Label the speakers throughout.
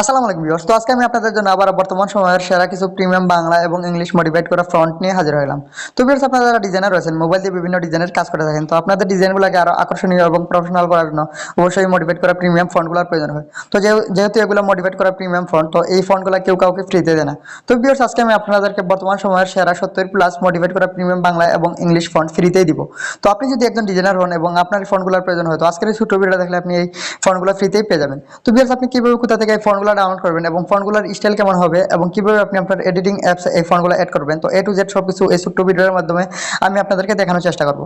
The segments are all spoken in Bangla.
Speaker 1: আসসালামু আলাইকুম ভিউয়ার্স। তো আজকে আমি আপনাদের জন্য আবার বর্তমান সময়ের সেরা কিছু প্রিমিয়াম বাংলা এবং ইংলিশ মডিফাইড করা ফ্রন্ট নিয়ে হাজির হলাম তো ভিউয়ার্স, আপনারা যারা ডিজাইনার রয়েছেন মোবাইল দিয়ে বিভিন্ন ডিজাইনের কাজ করে থাকেন, তো আপনাদের ডিজাইনগুলোকে আরও আকর্ষণীয় এবং প্রফেশনাল করার জন্য অবশ্যই মডিফাইড করা প্রিমিয়াম ফন্টগুলোর প্রয়োজন হয়। তো যেহেতু- এগুলো মডিফাইড করা প্রিমিয়াম ফন্ট তো এই ফন্টগুলো কেউ কাউকে ফ্রিতে দেয় না। তো ভিউয়ার্স, আজকে আমি আপনাদেরকে বর্তমান সময়ের সেরা সত্তর প্লাস মডিফাইড করা প্রিমিয়াম বাংলা এবং ইংলিশ ফন্ট ফ্রিতেই দিব। তো আপনি যদি একজন ডিজাইনার হন এবং আপনার ফন্টগুলোর প্রয়োজন হয়, তো আজকের এই ছোট ভিডিওটা দেখলে আপনি এই ফন্টগুলো ফ্রিতেই পেয়ে যাবেন। তো ভিউয়ার্স, আপনি কীভাবে কোথা থেকে এই ফন্টগুলো ডাউনলোড করবেন এবং ফন্টগুলোর স্টাইল কেমন হবে এবং কীভাবে আপনি আপনার এডিটিং অ্যাপস এই ফন্টগুলো অ্যাড করবেন। তো এ টু জেড সব কিছু এই ছোট্ট ভিডিওর মাধ্যমে আমি আপনাদেরকে দেখানোর চেষ্টা করব।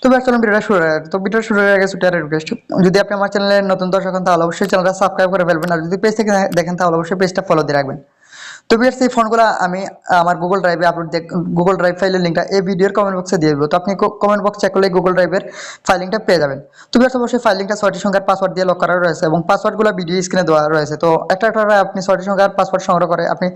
Speaker 1: তো ব্যাক চলুন ভিডিওটা শুরু করা তো ভিডিও শুরু হয়ে গেছে ছোটো রিকোয়েস্ট যদি আপনি আমার চ্যানেলে নতুন দর্শক হন, তাহলে অবশ্যই চ্যানেলটা সাবস্ক্রাইব করে ফেলবেন। আর যদি পেজ থেকে দেখেন, তাহলে অবশ্যই পেজটা ফলো দিয়ে রাখবেন। তো বিয়ার্স, এই ফোনগুলো আমি আমার গুগল ড্রাইভে আপলোড গুগল ড্রাইভ ফাইলের লিঙ্কটা এই ভিডিওর কমেন্ট বক্সে দিয়ে দেবো। তো আপনি কমেন্ট বক্স চেক করলে গুগল ড্রাইভের ফাইলিংটা পেয়ে যাবেন। তো বিয়ার্স, অবশ্যই ফাইলিংটা ছয়টি সংখ্যার পাসওয়ার্ড দিয়ে লক করা রয়েছে এবং পাসওয়ার্ডগুলো ভিডিও স্ক্রিনে দেওয়া রয়েছে। তো একটা একটা আপনি ছয়টি সংখ্যার পাসওয়ার্ড সংগ্রহ করে আপনি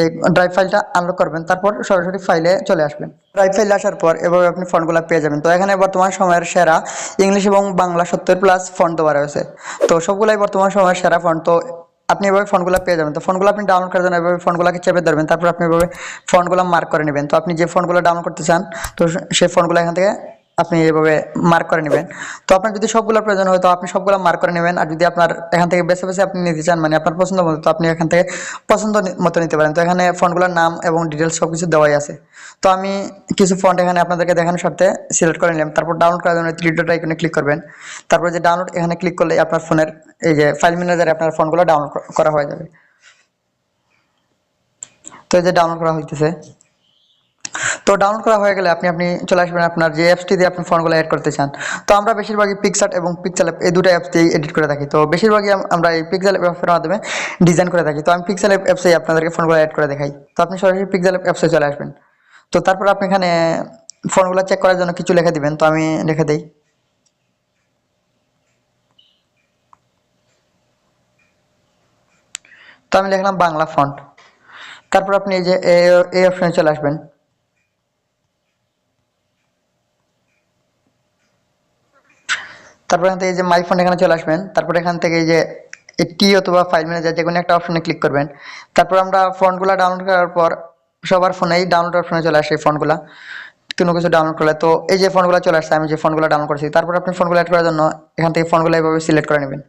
Speaker 1: এই ড্রাইভ ফাইলটা আনলক করবেন, তারপর সরাসরি ফাইলে চলে আসবেন। ড্রাইভ ফাইলে আসার পর এভাবে আপনি ফোনগুলো পেয়ে যাবেন। তো এখানে বর্তমান সময়ের সেরা ইংলিশ এবং বাংলা সত্তর প্লাস ফন্ট দেওয়া রয়েছে। তো সবগুলাই বর্তমান সময়ের সেরা ফন্ট তো আপনি এভাবে ফোনগুলো পেয়ে যাবেন। তো ফোনগুলো আপনি ডাউনলোড করে দেন এভাবে ফোনগুলোকে চেপে ধরবেন। তারপর আপনি এভাবে ফোনগুলো মার্ক করে নেবেন। তো আপনি যে ফোনগুলো ডাউনলোড করতে চান, তো সেই ফোনগুলো এখান থেকে আপনি এভাবে মার্ক করে নেবেন। তো আপনার যদি সবগুলো প্রয়োজন হয়, তো আপনি সবগুলো মার্ক করে নেবেন। আর যদি আপনার এখান থেকে বেছে বেছে আপনি নিতে চান মানে আপনার পছন্দ মতো, তো আপনি এখান থেকে পছন্দ মতো নিতে পারেন। তো এখানে ফোনগুলোর নাম এবং ডিটেলস সব কিছু দেওয়াই আছে। তো আমি কিছু ফন্ট এখানে আপনাদেরকে দেখানোর সাথে সিলেক্ট করে নিলাম। তারপর ডাউনলোড করার জন্য থ্রি আইকনে ক্লিক করবেন। তারপর যে ডাউনলোড এখানে ক্লিক করলে আপনার ফোনের এই যে ফাইল ম্যানেজারে আপনার ফোনগুলো ডাউনলোড করা হয়ে যাবে। তো এই যে ডাউনলোড করা হইতেছে। তো ডাউনলোড করা হয়ে গেলে আপনি আপনি চলে আসবেন আপনার যে অ্যাপসটি দিয়ে আপনি ফোনগুলো অ্যাড করতে চান। তো আমরা বেশিরভাগই পিকসার্ট এবং পিক্সেল অ্যাপ এই দুটো অ্যাপস দিয়ে এডিট করে থাকি। তো বেশিরভাগই আমরা এই পিক্সেল অ্যাপসের মাধ্যমে ডিজাইন করে থাকি। তো আমি পিক্সেল অ্যাপসে আপনাদেরকে ফোনগুলো অ্যাড করে দেখাই। তো আপনি সরাসরি পিক্সেল অ্যাপসে চলে আসবেন। তো তারপর আপনি এখানে ফোনগুলো চেক করার জন্য কিছু লিখে দিবেন। তো আমি লিখে দিই। তো আমি লিখলাম বাংলা ফন্ট তারপর আপনি এই যে, এই অপশনে চলে আসবেন। তারপর এখান থেকে যে মাই ফোন এখানে চলে আসবেন। তারপর এখান থেকে যে টি অথবা ফাইল ম্যানেজার যে কোনো একটা অপশনে ক্লিক করবেন। তারপর আমরা ফোনগুলো ডাউনলোড করার পর সবার ফোনেই ডাউনলোড অপশনে চলে আসে ফোনগুলো কোনো কিছু ডাউনলোড করলে তো এই যে ফোনগুলো চলে আসছে, আমি যে ফোনগুলো ডাউনলোড করেছি, তারপর আপনি ফোনগুলো অ্যাড করার জন্য এখান থেকে ফোনগুলো এইভাবে সিলেক্ট করে নেবেন।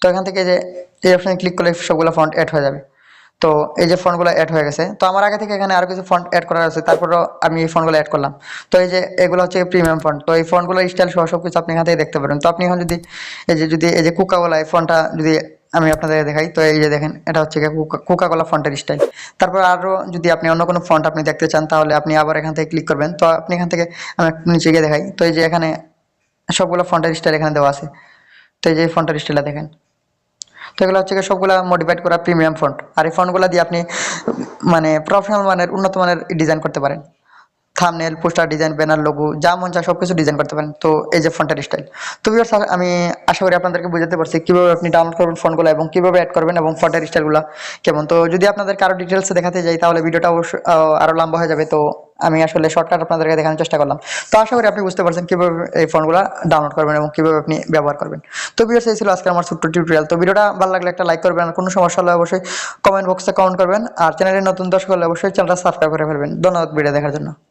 Speaker 1: তো এখান থেকে যে এই অপশনে ক্লিক করলে সবগুলো ফন্ট অ্যাড হয়ে যাবে। তো এই যে ফোনগুলো অ্যাড হয়ে গেছে, তো আমার আগে থেকে এখানে আরও কিছু ফন্ট অ্যাড করা আছে, তারপরও আমি এই ফোনগুলো অ্যাড করলাম। তো এই যে এগুলো হচ্ছে প্রিমিয়াম ফন্ট তো এই ফোনগুলো স্টাইল সহ সব কিছু আপনি এখান থেকে দেখতে পারেন। তো আপনি এখন যদি এই যে যদি এই যে কুকাওয়ালা এই ফোনটা যদি আমি আপনাদের দেখাই, তো এই যে দেখেন, এটা হচ্ছে কোকাকোলা ফন্টের স্টাইল তারপর আরও যদি আপনি অন্য কোনো ফন্ট আপনি দেখতে চান, তাহলে আপনি আবার এখান থেকে ক্লিক করবেন। তো আপনি এখান থেকে আমি একটু নিচে গিয়ে দেখাই। তো এই যে এখানে সবগুলো ফন্টের স্টাইল এখানে দেওয়া আছে। তো এই যে ফন্টের স্টাইলটা দেখেন। তো এগুলো হচ্ছে সবগুলো মডিফাইড করা প্রিমিয়াম ফন্ট আর এই ফন্টগুলো দিয়ে আপনি মানে প্রফেশনাল মানের, উন্নত মানের ডিজাইন করতে পারেন। Thumbnail poster design banner logo যা মন চায় সব কিছু ডিজাইন করতে পারেন। তো এই যে ফন্টের স্টাইল তো আমি আশা করি আপনাদেরকে বুঝাতে পারছি কীভাবে আপনি ডাউনলোড করবেন ফোনগুলো এবং কীভাবে অ্যাড করবেন এবং ফন্টের স্টাইলগুলো কেমন? তো যদি আপনাদের কারও ডিটেলসে দেখাতে যাই তাহলে ভিডিওটা অবশ্যই আহ, আরও লম্বা হয়ে যাবে। তো আমি আসলে শর্টকাট আপনাদেরকে দেখানোর চেষ্টা করলাম। তো আশা করি আপনি বুঝতে পারছেন কীভাবে এই ফোনগুলো ডাউনলোড করবেন এবং কীভাবে আপনি ব্যবহার করবেন। তো ভিডিও সেই ছিল আজকে আমার ছোট্ট টিউটোরিয়াল তো ভিডিওটা ভালো লাগলে একটা লাইক করবেন আর কোনো সমস্যা হলে অবশ্যই কমেন্ট বক্সে কমেন্ট করবেন। আর চ্যানেলের নতুন দর্শক হলে অবশ্যই চ্যানেলটা সাবস্ক্রাইব করে ফেলবেন। ধন্যবাদ ভিডিও দেখার জন্য।